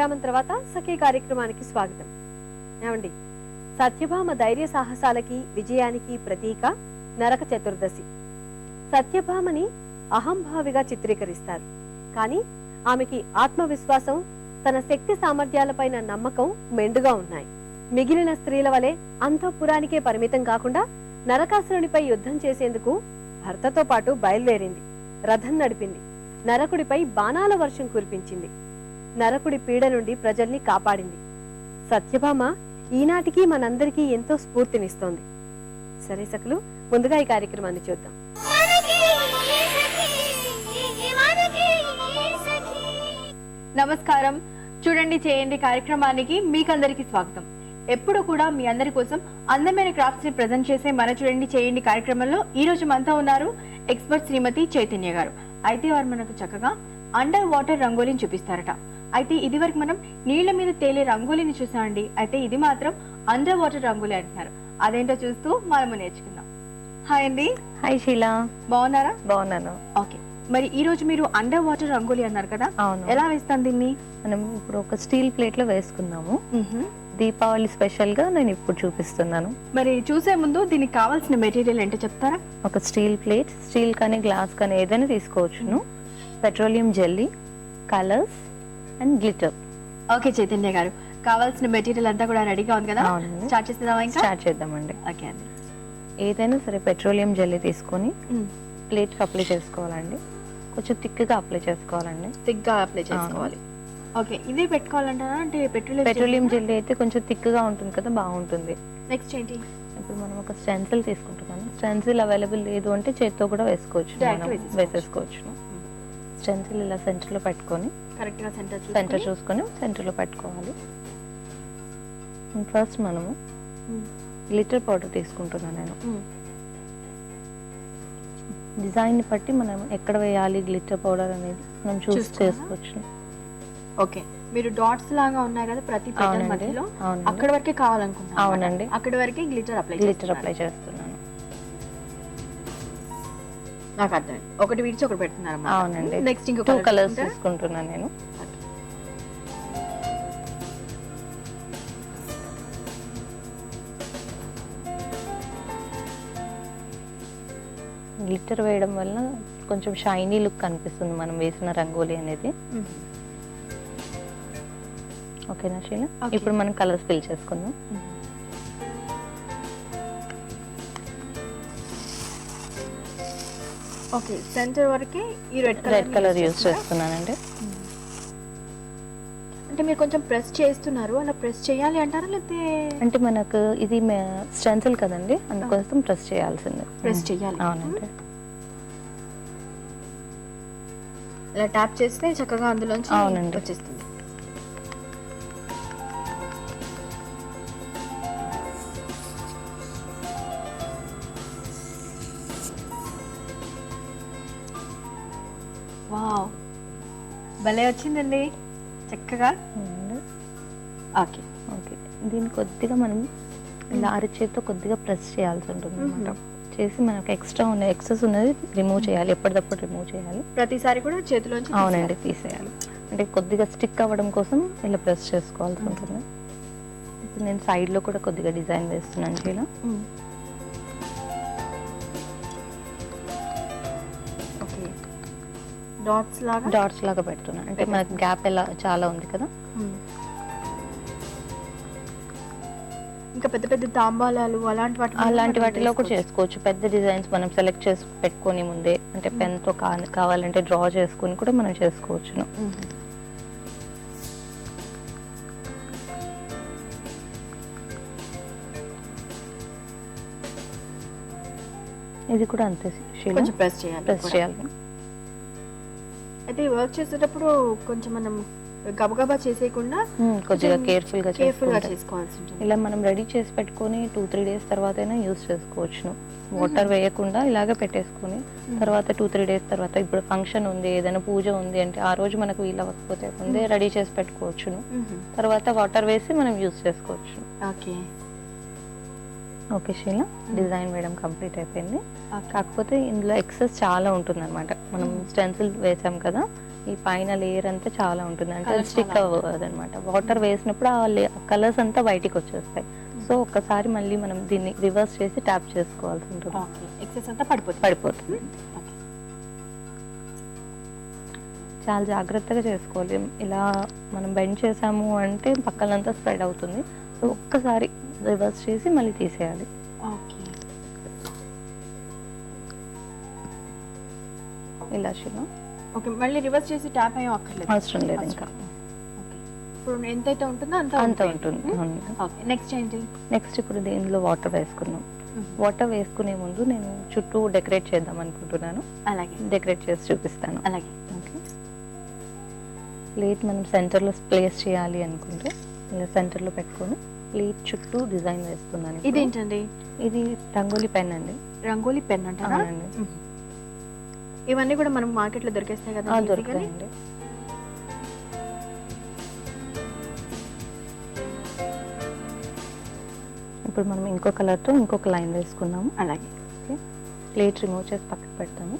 విరామం తర్వాత సఖీ కార్యక్రమానికి స్వాగతం. ఏమండి? సత్యభామ ధైర్య సాహసాలకి విజయానికి ప్రతీక నరక చతుర్దశి. సత్యభామని అహంభావిగా చిత్రీకరిస్తారు. కానీ ఆమెకి ఆత్మవిశ్వాసం తన శక్తి సామర్థ్యాలపైన నమ్మకం మెండుగా ఉన్నాయి. మిగిలిన స్త్రీల వలె అంతఃపురానికే పరిమితం కాకుండా నరకాసురునిపై యుద్ధం చేసేందుకు భర్తతో పాటు బయలుదేరింది. రథం నడిపింది. నరకుడిపై బాణాల వర్షం కురిపించింది. నరకుడి పీడ నుండి ప్రజల్ని కాపాడింది. సత్యభామ ఈనాటికి మనందరికీ ఎంతో స్ఫూర్తినిస్తోంది. సరే సకులు ముందుగా ఈ కార్యక్రమాన్ని చూద్దాం. నమస్కారం. చూడండి చేయండి కార్యక్రమానికి మీకందరికి స్వాగతం. ఎప్పుడు కూడా మీ అందరి కోసం అందమైన క్రాఫ్ట్స్ని ప్రజెంట్ చేసే మన చూడండి చేయండి కార్యక్రమంలో ఈ రోజు మనతో ఉన్నారు ఎక్స్పర్ట్ శ్రీమతి చైతన్య గారు. అయితే వారు మనకు చక్కగా అండర్ వాటర్ రంగోలీని చూపిస్తారట. అయితే ఇది వరకు మనం నీళ్ళ మీద తేలే రంగోలీని చూసామండి అయితే ఇది మాత్రం అండర్ వాటర్ రంగోలీ అంటున్నారు. అదేంటో చూస్తూ మనము నేర్చుకుందాం. హాయ్ అండి. హాయ్ షీలా బాగున్నారా? బాగున్నాను. ఓకే మరి ఈ రోజు మీరు అండర్ వాటర్ రంగోలీ అన్నారు కదా? అవును. ఎలా వేస్తాను దీన్ని? మనం ఇప్పుడు ఒక స్టీల్ ప్లేట్లో వేసుకుందాము. దీపావళి స్పెషల్గా నేను ఇప్పుడు చూపిస్తున్నాను. మరి చూసే ముందు దీనికి కావాల్సిన మెటీరియల్ ఏంటో చెప్తారా? ఒక స్టీల్ ప్లేట్ స్టీల్ కానీ గ్లాస్ కానీ ఏదైనా తీసుకోవచ్చును. Petroleum jelly colours and glitter. Okay Chaitanya గారు. కావాల్సిన మెటీరియల్ అంతా కూడా రెడీగా ఉంది కదా? అవునండి స్టార్ట్ చేసేదామా ఇంకా? స్టార్ట్ చేద్దామండి. ఓకే అండి. ఏదైనా సరే పెట్రోలియం జెల్లీ తీసుకొని మ్మ్. ప్లేట్కి అప్లై చేసుకోవాలండి. కొంచెం థిక్గా అప్లై చేసుకోవాలండి. థిక్గా అప్లై చేసుకోవాలి. ఓకే ఇదే పెట్టుకోవాలంటారా? అంటే పెట్రోల్ పెట్రోలియం జెల్లీ అయితే కొంచెం థిక్గా ఉంటుంది కదా బాగుంటుంది. నెక్స్ట్ ఏంటి? ఇప్పుడు మనం ఒక స్టెన్సిల్ తీసుకుంటున్నాను స్టెన్సిల్ అవైలబుల్ లేదు అంటే చేత్తో కూడా వేసుకోవచ్చు. Direct మనం వేసేసుకోవచ్చు. వేసేసుకోవచ్చు. స్టెన్సిల్ ఇలా సెంటర్లో పెట్టుకొని కరెక్ట్గా సెంటర్ సెంటర్ చూసుకొని సెంటర్లో పెట్టుకోవాలి. ఫస్ట్ మనము గ్లిటర్ పౌడర్ తీసుకుంటున్నాను నేను. డిజైన్ని బట్టి మనం ఎక్కడ వేయాలి గ్లిటర్ పౌడర్ అనేది మనం చూస్? చేసుకోవచ్చు. ఓకే మీరు డాట్స్ లాగా ఉన్నాయి కదా ప్రతి మధ్యలో అక్కడ వరకే కావాలనుకుంటున్నాను అవునండి. అక్కడ వరకే గ్లిటర్ అప్లై గ్లిటర్ అప్లై చేస్తున్నాను నాకు అర్థమైంది. ఒకటి విడిచి ఒకటి పెడుతున్నారు అవునండి. నెక్స్ట్ ఇంకో టూ కలర్స్ తీసుకుంటున్నాను నేను. గ్లిటర్ వేయడం వల్ల కొంచెం షైనీ లుక్ కనిపిస్తుంది మనం వేసిన రంగోలీ అనేది. ఓకేనా శీల. ఇప్పుడు మనం కలర్స్ ఫిల్ చేసుకుందాం. ఓకే సెంటర్ వరకే ఈ red colour red colour use చేస్తున్నానండి. అంటే మీరు కొంచెం ప్రెస్ చేస్తున్నారు అలా ప్రెస్ చేయాలి అంటారా లేకపోతే అంటే మనకు ఇది స్టెన్సిల్ కదండి అందుకోసం ప్రెస్ చేయాల్సింది. ప్రెస్ చేయాలి. అవునండి. ఇలా ట్యాప్ చేస్తే చక్కగా అందులోంచి అవునండి. వచ్చేస్తుంది. వావ్ భలే వచ్చిందండి. చక్కగా. ఓకే. ఓకే. దీన్ని కొద్దిగా మనం ఇలా అరచేతితో కొద్దిగా ప్రెస్ చేయాల్సి ఉంటుంది అనమాట చేసి మనకు ఎక్స్ట్రా ఉన్న ఎక్సెస్ ఉన్నది రిమూవ్ చేయాలి. ఎప్పటికప్పుడు రిమూవ్ చేయాలి. ప్రతిసారి కూడా చేతిలోంచి అవునండి తీసేయాలి. అంటే కొద్దిగా స్టిక్ అవ్వడం కోసం ఇలా ప్రెస్ చేసుకోవాల్సి ఉంటుంది. ఇప్పుడు నేను side లో కూడా కొద్దిగా డిజైన్ వేస్తున్నాను ఇలా డాట్స్ లాగా? డాట్స్ లాగా పెడుతున్నాను అంటే మనకు గ్యాప్ ఎలా చాలా ఉంది కదా. ఇంకా పెద్ద పెద్ద తాంబాలాలు అలాంటి వాటి అలాంటి వాటిలో కూడా. చేసుకోవచ్చు. పెద్ద డిజైన్స్ మనం సెలెక్ట్ చేసి పెట్టుకొని ముందే అంటే pen తో కావాలంటే డ్రా చేసుకొని కూడా మనం చేసుకోవచ్చు మ్మ్. ఇది కూడా అంతే కొంచెం ప్రెస్ చేయాలి ప్రెస్. చేయాలి. అయితే వర్క్ చేసేటప్పుడు కొంచెం మనం గబగబా చేసేయకుండా కొద్దిగా కొంచెం కేర్ఫుల్గా కేర్ఫుల్గా చేసుకుంటే చేసుకోవాల్సి ఉంటుంది. ఇలా మనం రెడీ చేసి పెట్టుకొని టూ త్రీ డేస్ తర్వాత అయినా యూస్ చేసుకోవచ్చు వాటర్ వేయకుండా ఇలాగే పెట్టేసుకొని తర్వాత టూ త్రీ డేస్ తర్వాత ఇప్పుడు ఫంక్షన్ ఉంది ఏదైనా పూజ ఉంది అంటే ఆ రోజు మనకు వీలు అవ్వకపోతే ముందే రెడీ చేసి పెట్టుకోవచ్చు మ్మ్. తర్వాత వాటర్ వేసి మనం యూస్ చేసుకోవచ్చు ఓకే ఓకే శీల. డిజైన్ వేయడం కంప్లీట్ అయిపోయింది. కాకపోతే ఇందులో ఎక్సెస్ చాలా ఉంటుంది అనమాట మనం స్టెన్సిల్ వేసాం కదా ఈ పైన లేయర్ అంతా చాలా ఉంటుంది. అంటే స్టిక్ అవ్వదు అనమాట వాటర్ వేసినప్పుడు ఆ కలర్స్ అంతా బయటికి వచ్చేస్తాయి. సో ఒక్కసారి మళ్ళీ మనం దీన్ని రివర్స్ చేసి ట్యాప్ చేసుకోవాల్సి ఉంటుంది. ఎక్సెస్ అంతా పడిపోతుంది. పడిపోతుంది. చాలా జాగ్రత్తగా చేసుకోవాలి. ఇలా మనం బెండ్ చేసాము అంటే పక్కలంతా స్ప్రెడ్ అవుతుంది. సో ఒక్కసారి రివర్స్ చేసి మళ్ళీ తీసేయాలి. ఓకే. ఇలా శివ ఓకే మళ్ళీ రివర్స్ చేసి ట్యాప్ అయ్యే అక్కర్లేదు. అవసరం లేదు ఇంకా. ఇప్పుడు ఎంతైతే ఉంటుందో అంత అంత ఉంటుంది. ఓకే నెక్స్ట్ ఏంటి? నెక్స్ట్ ఇప్పుడు దీనిలో వాటర్ వేసుకున్నాం వాటర్ వేసుకునే ముందు నేను చుట్టూ డెకరేట్ చేద్దాం అనుకుంటున్నాను. అలాగే. డెకరేట్ చేసి చూపిస్తాను. అలాగే. ఓకే. ప్లేట్ మనం సెంటర్లో ప్లేస్ చేయాలి అనుకుంటే ఇలా సెంటర్లో పెట్టుకొని ప్లేట్ చుట్టూ డిజైన్ వేస్తున్నాను. ఇదేంటండి? ఇది రంగోలీ పెన్ అండి. రంగోలీ పెన్ అంటారా? మ్మ్. ఇవన్నీ కూడా మనకు మార్కెట్లో దొరికేస్తాయి కదా? దొరుకుతాయండి. ఇప్పుడు మనం ఇంకో కలర్తో ఇంకొక లైన్ వేసుకున్నాము అలాగే. ప్లేట్ రిమూవ్ చేసి పక్కకు పెడతాము.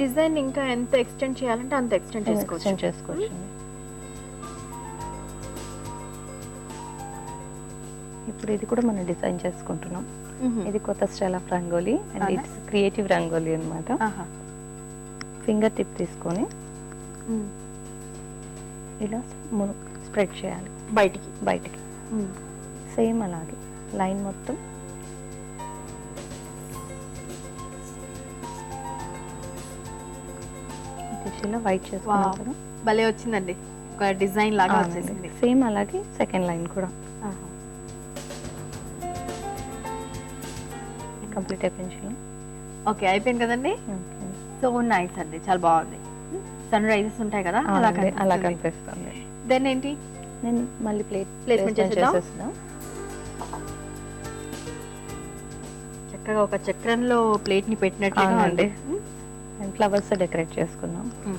డిజైన్ ఇంకా ఎంత ఎక్స్టెండ్ చేయాలంటే అంత ఎక్స్టెండ్ చేసుకోవచ్చు చేసుకోవచ్చు ఇప్పుడు ఇది కూడా మనం డిజైన్ చేసుకుంటున్నాం. ఇది కొత్త style of rangoli and? It's creative rangoli అన్నమాట ఆహా. ఫింగర్ టిప్ తీసుకొని. ఇలా స్ప్రెడ్ చేయాలి బయటికి బయటికి. సేమ్ అలాగే లైన్ మొత్తం దిశలో వైట్ చేసుకున్నాం Wow. కదా భలే వచ్చిందండి. ఒక డిజైన్ లాగా వచ్చేసింది. సేమ్ అలాగే సెకండ్ లైన్ కూడా. కంప్లీట్ అయిపోయింది. ఓకే అయిపోయింది కదండి. సో నైస్ అండి చాలా బాగుంది. సన్ రైజెస్ ఉంటాయి కదా అలా అలా కనిపిస్తుంది. దెన్ ఏంటి? నేను మళ్ళీ ప్లేట్ ప్లేస్మెంట్? చేసేద్దాం. చక్కగా ఒక చక్రంలో ప్లేట్ని పెట్టినట్లుగా అవునండి. అండ్ ఫ్లవర్స్ డెకరేట్ చేసుకుందాం. మ్మ్.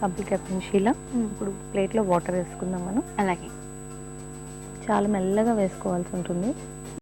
కంప్లీట్ అయిపోయింది శీల. మ్మ్. ఇప్పుడు ప్లేట్లో వాటర్ వేసుకుందాం మనం. అలాగే. చాలా మెల్లగా వేసుకోవాల్సి ఉంటుంది.